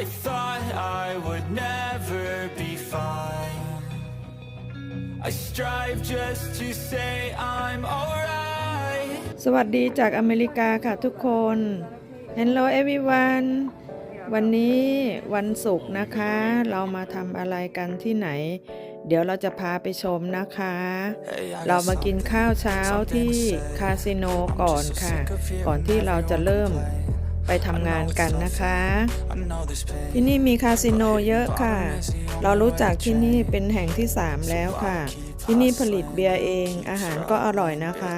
I thought I would never be fine. I strive just to say I'm alright. สวัสดีจากอเมริกาค่ะทุกคน Hello everyone วันนี้วันศุกร์นะคะ เรามาทำอะไรกันที่ไหน เดี๋ยวเราจะพาไปชมนะคะ เรามากินข้าวเช้าที่คาสิโนก่อนค่ะ ก่อนที่เราจะเริ่ม ไปทำงานกันนะคะ ที่นี่มีคาสิโนเยอะค่ะ เรารู้จักที่นี่เป็นแห่งที่ 3 แล้วค่ะ ที่นี่ผลิตเบียร์เองอาหารก็อร่อยนะคะ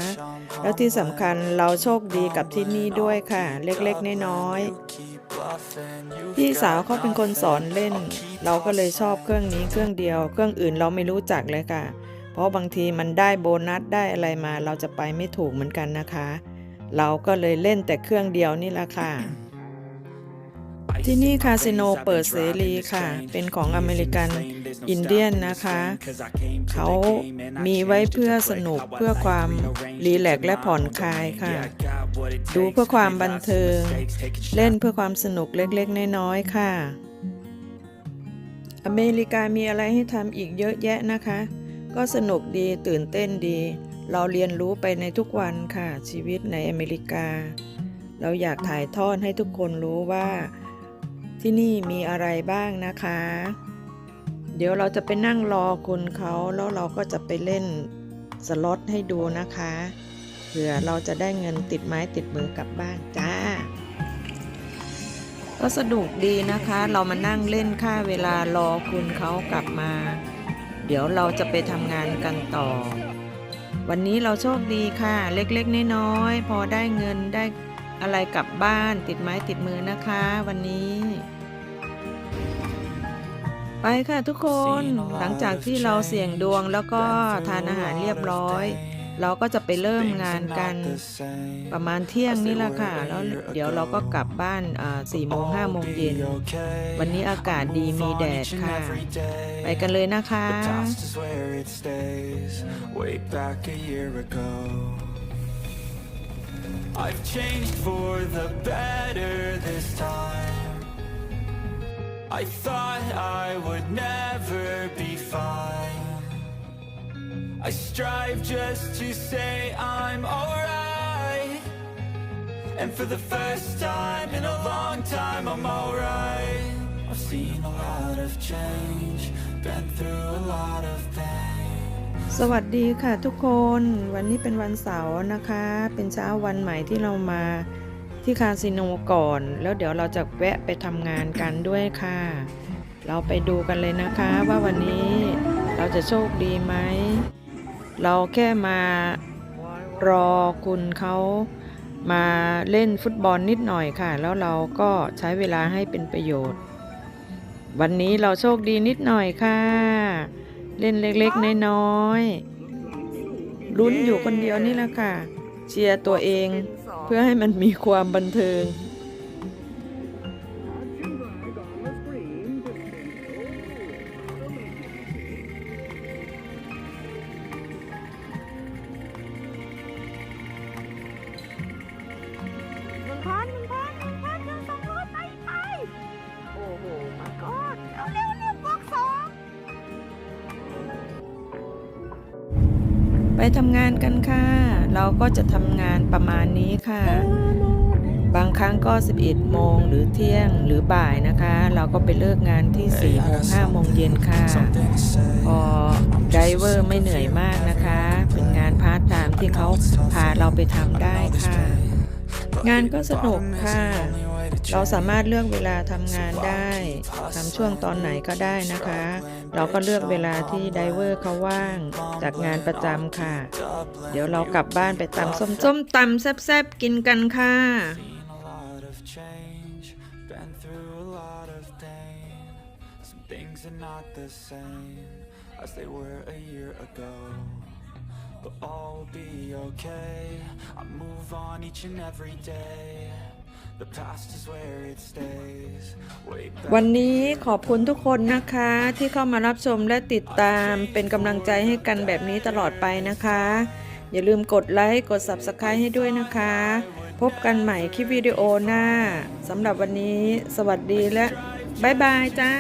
แล้วที่สำคัญเราโชคดีกับที่นี่ด้วยค่ะ เล็กๆน้อยๆพี่สาวเขาเป็นคนสอนเล่น เราก็เลยชอบเครื่องนี้เครื่องเดียว เครื่องอื่นเราไม่รู้จักเลยค่ะ เพราะบางทีมันได้โบนัสได้อะไรมาเราจะไปไม่ถูกเหมือนกันนะคะ เราก็เลยเล่นแต่เครื่องเดียวนี่แหละค่ะ ที่นี่คาสิโนเปิดเสรีค่ะ เป็นของอเมริกันอินเดียนนะคะ เขามีไว้เพื่อสนุกเพื่อความรีแลกและผ่อนคลายค่ะ ดูเพื่อความบันเทิง เล่นเพื่อความสนุกเล็กๆ น้อยๆ ค่ะ อเมริกามีอะไรให้ทำอีกเยอะแยะนะคะ ก็สนุกดีตื่นเต้นดี เราเรียนรู้ไปในทุกวันค่ะชีวิตในอเมริกา เราอยากถ่ายทอดให้ทุกคนรู้ว่าที่นี่มีอะไรบ้างนะคะ เดี๋ยวเราจะไปนั่งรอคุณเขาแล้วเราก็จะไปเล่นสล็อตให้ดูนะคะเผื่อเราจะได้เงินติดไม้ติดมือกลับบ้านจ้า ก็สนุกดีนะคะ เรามานั่งเล่นค่าเวลารอคุณเขากลับมา เดี๋ยวเราจะไปทำงานกันต่อ วันนี้เราโชคดีค่ะ เล็กๆน้อยๆพอได้เงินได้อะไรกลับบ้านติดไม้ติดมือนะคะ วันนี้ ไปค่ะทุกคนหลังจากที่เราเสี่ยงดวงแล้วก็ทานอาหารเรียบร้อย เราก็จะไปเริ่มงานกันประมาณเที่ยงนี่แหละค่ะ แล้วเดี๋ยวเราก็กลับบ้านสี่โมงห้าโมงเย็น วันนี้อากาศดีมีแดดค่ะ ไปกันเลยนะคะ I thought I would never be fine I strive just to say I'm alright. And for the first time in a long time, I'm alright. I've seen a lot of change, been through a lot of pain. สวัสดีค่ะทุกคน วันนี้เป็นวันเสาร์นะคะ เป็นเช้าวันใหม่ที่เรามาที่คาสิโนก่อน แล้วเดี๋ยวเราจะแวะไปทำงานกันด้วยค่ะ เราไปดูกันเลยนะคะว่าวันนี้เราจะโชคดีไหม เราแค่มารอคุณเขามาเล่นฟุตบอลนิดหน่อยค่ะ แล้วเราก็ใช้เวลาให้เป็นประโยชน์ วันนี้เราโชคดีนิดหน่อยค่ะ เล่นเล็กๆน้อยๆลุ้นอยู่คนเดียวนี่แหละค่ะ เชียร์ตัวเองเพื่อให้มันมีความบันเทิง ไปทำงานกันค่ะ เราก็จะทำงานประมาณนี้ค่ะ บางครั้งก็ 11 โมงหรือเที่ยงหรือบ่ายนะคะ เราก็ไปเลิกงานที่4โมง5โมงเย็นค่ะ Something to say. พอไดรเวอร์ไม่เหนื่อยมากนะคะ เป็นงานพาร์ทไทม์ที่เขาพาเราไปทำได้ค่ะ งานก็สนุกค่ะ เราสามารถเลือกเวลาทำงานได้ทำช่วงตอนไหนก็ได้นะคะ เราก็เลือกเวลาที่ไดเวอร์เขาว่าง จากงานประจำค่ะ เดี๋ยวเรากลับบ้านไปตำส้มส้มตำแซ่บๆกินกันค่ะ Seen a lot of change, been through a lot of pain. Some things are not the same as they were a year ago. But all will be okay. I move on each and every day. วันนี้ขอบคุณทุกคนนะคะที่เข้ามารับชมและติดตามเป็นกำลังใจให้กันแบบนี้ตลอดไปนะคะ อย่าลืมกดไลค์กด Subscribe ให้ด้วยนะคะ พบกันใหม่คลิปวิดีโอหน้าสำหรับวันนี้ สวัสดีและบ๊ายบายจ้า